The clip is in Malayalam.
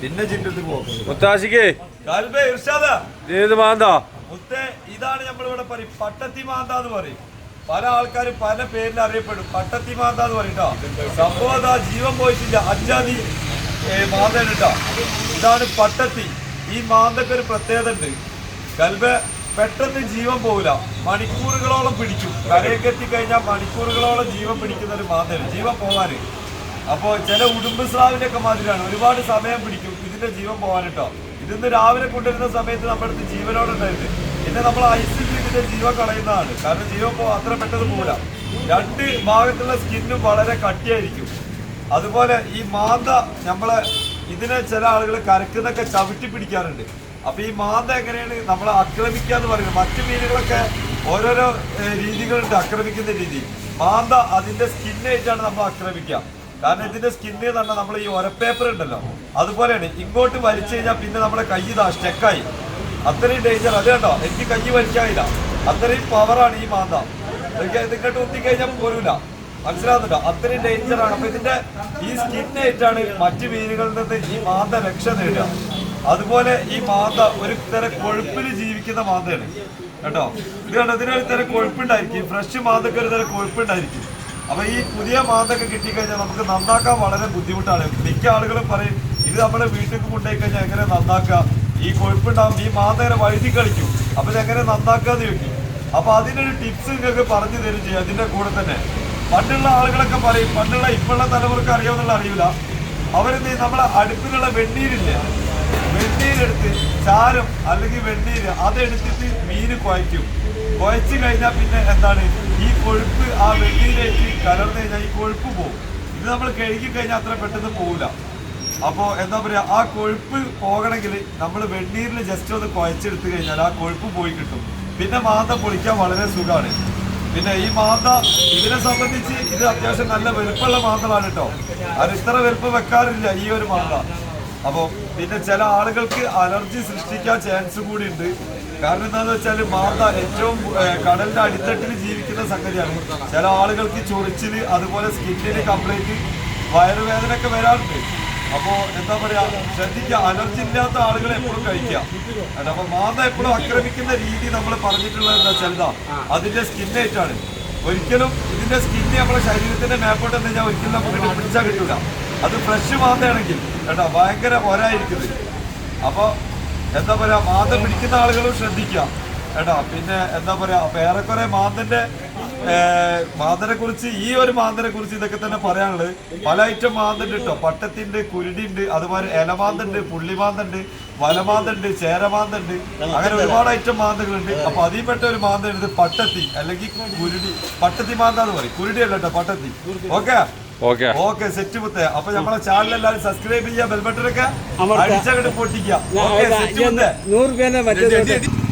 പിന്നെ മുത്താശിക്ക്. മാന്താ? മുത്തേ ഇതാണ് നമ്മളിവിടെ പറയും. പട്ടത്തി മാന്ത എന്ന് പറയും. പല ആൾക്കാരും പല പേരിൽ അറിയപ്പെടും. പട്ടത്തി മാന്ത എന്ന് പറയും ട്ടോ. സംഭവം അതാ ജീവൻ പോയിട്ടില്ല. അഞ്ചാതി മാന്തയാണ് കേട്ടോ. ഇതാണ് പട്ടത്തി. ഈ മാന്തക്ക് ഒരു പ്രത്യേകത ഉണ്ട്. കൽബ പെട്ടെന്ന് ജീവൻ പോവില്ല. മണിക്കൂറുകളോളം പിടിക്കും. കരയൊക്കെ എത്തിക്കഴിഞ്ഞാൽ മണിക്കൂറുകളോളം ജീവൻ പിടിക്കുന്ന ഒരു മാന്തയാണ്. ജീവൻ പോവാന് അപ്പോ ചില ഉടുമ്പ് സ്രാവിന്റെ ഒക്കെ മാതിരിയാണ്. ഒരുപാട് സമയം പിടിക്കും. ഇതിന്റെ ജീവൻ പോകാൻ കേട്ടോ ഇതിന്ന് രാവിലെ കൊണ്ടുവരുന്ന സമയത്ത് നമ്മുടെ അടുത്ത് ജീവനോടെ ഉണ്ടായിരുന്നു പിന്നെ നമ്മൾ ഐസിൽ ഇതിന്റെ ജീവൻ കളയുന്നതാണ്. കാരണം ജീവൻ പോ അത്ര പെട്ടെന്ന് പോകില്ല രണ്ട് ഭാഗത്തുള്ള സ്കിന്നും വളരെ കട്ടിയായിരിക്കും. അതുപോലെ ഈ മാന്ത നമ്മളെ ഇതിനെ ചില ആളുകൾ കരക്കുന്നൊക്കെ ചവിട്ടി പിടിക്കാറുണ്ട്. അപ്പൊ ഈ മാന്ത എങ്ങനെയാണ് നമ്മളെ ആക്രമിക്കുക എന്ന് പറയുന്നത്? മറ്റു മീനുകളൊക്കെ ഓരോരോ രീതികളുണ്ട് ആക്രമിക്കുന്ന രീതി. മാന്ത അതിന്റെ സ്കിന്നായിട്ടാണ് നമ്മൾ ആക്രമിക്കുക. കാരണം ഇതിന്റെ സ്കിന്ന് തന്നെ നമ്മൾ ഈ ഒരപ്പേപ്പർ ഉണ്ടല്ലോ. അതുപോലെയാണ് ഇങ്ങോട്ട് വലിച്ചു കഴിഞ്ഞാൽ പിന്നെ നമ്മുടെ കൈ ഇതാ സ്റ്റെക്കായി അത്രയും ഡേഞ്ചർ അത് കണ്ടോ? എനിക്ക് കൈ വലിക്കാനില്ല. അത്രയും പവറാണ് ഈ മാന്ത. എനിക്ക് ഇത് ഇങ്ങോട്ട് ഉന്തി കഴിഞ്ഞാൽ പോരൂല. മനസ്സിലാവുന്നുണ്ടോ? അത്രയും ഡേഞ്ചർ ആണ്. അപ്പൊ ഇതിന്റെ ഈ സ്കിന്നായിട്ടാണ് മറ്റു മീനുകളിൽ നിന്ന് ഈ മാന്ത രക്ഷ നേടുക. അതുപോലെ ഈ മാന്ത ഒരു തരം കൊഴുപ്പിൽ ജീവിക്കുന്ന മാന്തയാണ്. കേട്ടോ? ഇത് കണ്ടോ? ഇതിനൊരു തരം കൊഴുപ്പുണ്ടായിരിക്കും. ഫ്രഷ് മാന്തക്ക് ഒരു തരം കൊഴുപ്പുണ്ടായിരിക്കും. അപ്പൊ ഈ പുതിയ മാന്തൊക്കെ കിട്ടിക്കഴിഞ്ഞാൽ നമുക്ക് നന്നാക്കാൻ വളരെ ബുദ്ധിമുട്ടാണ്. മിക്ക ആളുകളും പറയും ഇത് നമ്മുടെ വീട്ടിൽ കൊണ്ടുപോയി കഴിഞ്ഞാൽ എങ്ങനെ നന്നാക്കുക ഈ കൊഴുപ്പുണ്ടാവും ഈ മാന്തേനെ വഴുതി കളിക്കും. അപ്പൊ ഇതെങ്ങനെ നന്നാക്കാന്ന് ചോദിക്കും. അപ്പൊ അതിനൊരു ടിപ്സ് നിങ്ങൾക്ക് പറഞ്ഞു തരും ചെയ്യും അതിന്റെ കൂടെ തന്നെ. പണ്ടുള്ള ആളുകളൊക്കെ പറയും പണ്ടുള്ള ഇപ്പോഴുള്ള തലമുറയ്ക്ക് അറിയാമെന്നുള്ള അറിയില്ല അവരെന്ത് നമ്മളെ അടുപ്പിലുള്ള വെണ്ണീരില്ലേ വെണ്ണീരെടുത്ത് ചാരം അല്ലെങ്കിൽ വെണ്ണീര് അതെടുത്തിട്ട് മീന് കുഴയ്ക്കും. കുഴച്ച് കഴിഞ്ഞാൽ പിന്നെ എന്താണ്? ഈ കൊഴുപ്പ് ആ വെണ്ണീരേക്ക് കലർന്നു കഴിഞ്ഞാൽ ഈ കൊഴുപ്പ് പോകും ഇത് നമ്മൾ കഴുകി കഴിഞ്ഞാൽ അത്ര പെട്ടെന്ന് പോകില്ല അപ്പോൾ എന്താ പറയുക ആ കൊഴുപ്പ് പോകണമെങ്കിൽ നമ്മൾ വെണ്ണീരിൽ ജസ്റ്റ് ഒന്ന് കുഴച്ചെടുത്ത് കഴിഞ്ഞാൽ ആ കൊഴുപ്പ് പോയി കിട്ടും. പിന്നെ മാന്ത പൊളിക്കാൻ വളരെ സുഖമാണ് പിന്നെ ഈ മാന്ത ഇതിനെ സംബന്ധിച്ച് ഇത് അത്യാവശ്യം നല്ല വലുപ്പമുള്ള മാന്തളാണ് കേട്ടോ അത് ഇത്ര വലുപ്പം വെക്കാറില്ല ഈ ഒരു മാന്ത. അപ്പോൾ പിന്നെ ചില ആളുകൾക്ക് അലർജി സൃഷ്ടിക്കാൻ ചാൻസ് കൂടി ഉണ്ട് കാരണം എന്താണെന്ന് വെച്ചാൽ മാന്ത ഏറ്റവും കടലിന്റെ അടിത്തട്ടിൽ ജീവിക്കുന്ന സംഗതിയാണ്. ചില ആളുകൾക്ക് ചൊറിച്ചിൽ അതുപോലെ സ്കിന്നിന് കംപ്ലൈന്റ് വയറുവേദന ഒക്കെ വരാറുണ്ട്. അപ്പോ എന്താ പറയാ ശ്രദ്ധിക്കുക. അലർജി ഇല്ലാത്ത ആളുകൾ എപ്പോഴും കഴിക്കുക. അപ്പൊ മാന്ത എപ്പോഴും ആക്രമിക്കുന്ന രീതി നമ്മൾ പറഞ്ഞിട്ടുള്ളത് എന്താ ചെലുതാ അതിന്റെ സ്കിന്നായിട്ടാണ് ഒരിക്കലും ഇതിന്റെ സ്കിന്ന് നമ്മുടെ ശരീരത്തിന്റെ മേപ്പോട്ട് എന്ന് കഴിഞ്ഞാൽ ഒരിക്കലും നമുക്ക് പിടിച്ചാൽ കിട്ടൂല. അത് ഫ്രഷ് മാന്തയാണെങ്കിൽ കേട്ടോ ഭയങ്കര പോരായിരിക്കും അപ്പൊ എന്താ പറയാ മാന്ത പിടിക്കുന്ന ആളുകളും ശ്രദ്ധിക്കുക. കേട്ടോ പിന്നെ എന്താ പറയാ അപ്പൊ ഏറെക്കുറെ മാന്തന്റെ മാന്തനെ കുറിച്ച് ഈ ഒരു മാന്തനെ കുറിച്ച് ഇതൊക്കെ തന്നെ പറയാനുള്ളത്. പല ഐറ്റം മാന്തണ്ട് കേട്ടോ പട്ടത്തിന്റെ കുരുടിണ്ട് അതുപോലെ ഇലമാന്തണ്ട് പുള്ളിമാന്തണ്ട് വലമാന്തണ്ട് ചേരമാന്തണ്ട്. അങ്ങനെ ഒരുപാട് ഐറ്റം മാന്തകളുണ്ട്. അപ്പൊ അതിൽ പെട്ട ഒരു മാന്തണ്ട് പട്ടത്തി അല്ലെങ്കിൽ കുരുടി പട്ടത്തി മാന്ത എന്ന് പറയും. കുരുടി അല്ല കേട്ടോ പട്ടത്തി. ഓക്കെ? ഓക്കെ. ഓക്കെ സെറ്റ് മുത്തേ അപ്പൊ നമ്മളെ ചാനൽ എല്ലാവരും സബ്സ്ക്രൈബ് ചെയ്യുക ബെൽബട്ടനൊക്കെ അടിച്ചങ്ങോട്ട് പൊട്ടിക്കുക ഓക്കെ സെറ്റ് മുത്തേ നൂറ് രൂപ